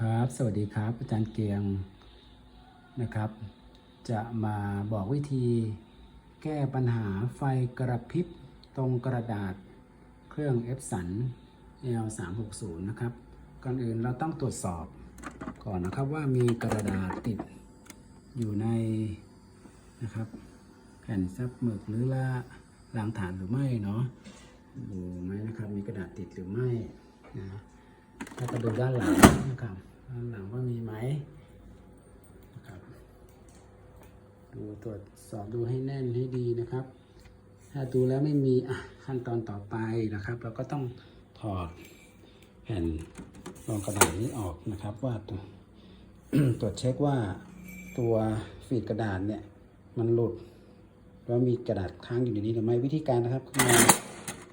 ครับ สวัสดีครับ อาจารย์เกียงนะครับ จะมาบอกวิธีแก้ปัญหาไฟกระพริบตรงกระดาษเครื่อง e p s o n L 3 6 0 นะครับ ก่อนอื่นเราต้องตรวจสอบก่อนนะครับว่ามีกระดาษติดอยู่ในนะครับ แผ่นซับหมึกหรือละรางฐานหรือไม่เนาะดูไหมนะครับมีกระดาษติดหรือไม่นะ ถ้าก็ดูด้านหลังนะครับด้านหลังว่ามีไหมนะครับดูตรวจสอบดูให้แน่นให้ดีนะครับ ถ้าดูแล้วไม่มีอะขั้นตอนต่อไปนะครับ เราก็ต้องถอดแผ่นรองกระดาษนี้ออกนะครับว่าตัวตรวจเช็คว่าตัวฟีดกระดาษเนี่ยมันหลุดแล้วมีกระดาษค้างอยู่ในนี้หรือไม่วิธีการนะครับ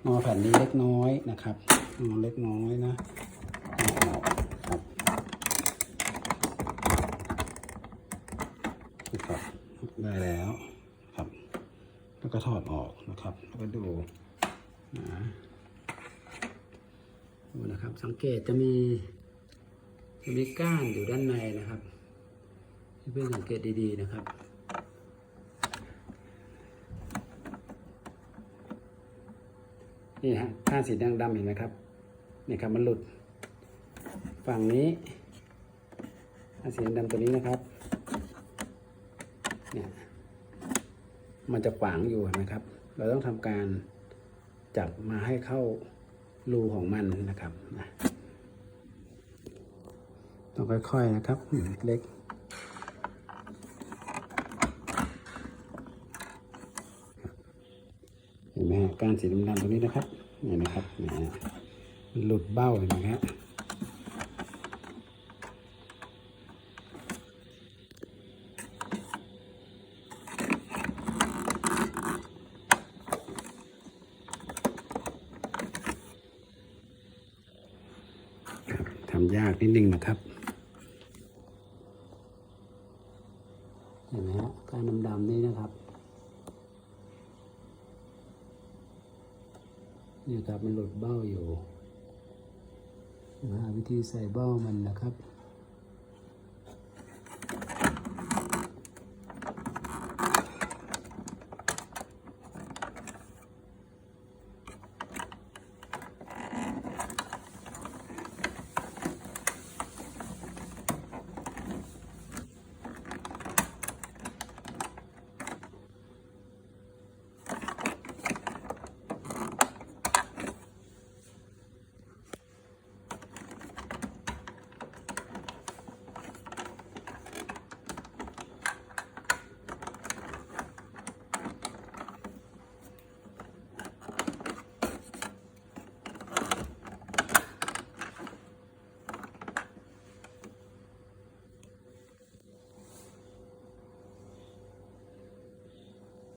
งองอแผ่นนี้เล็กน้อยนะครับงอเล็กน้อยนะเอาออกครับ นะครับได้แล้วครับ แล้วก็ถอดออกนะครับ แล้วก็ดูนะดูนะครับ สังเกตจะมีจะมีก้านอยู่ด้านในนะครับเพื่อนๆสังเกตดีๆนะครับนี่ฮะก้านสีแดงดำเห็นไหมครับนี่ครับมันหลุด ฝั่งนี้ก้านสีแดงดำตัวนี้นะครับ เนี่ยมันจะขวางอยู่นะครับ เราต้องทำการจับมาให้เข้ารูของมันนะครับนะต้องค่อยๆนะครับเล็กเห็นไหมก้านสีดำๆตรงนี้นะครับเนี่ยนะครับเนี่ยหลุดเบ้าเห็นไหมฮะครับทำยากนิดนึงนะครับเห็นไหมฮะก้านดำๆนี่นะครับนี่ครับมันหลุดเบ้าอยู่หาวิธีใส่เบ้ามันนะครับ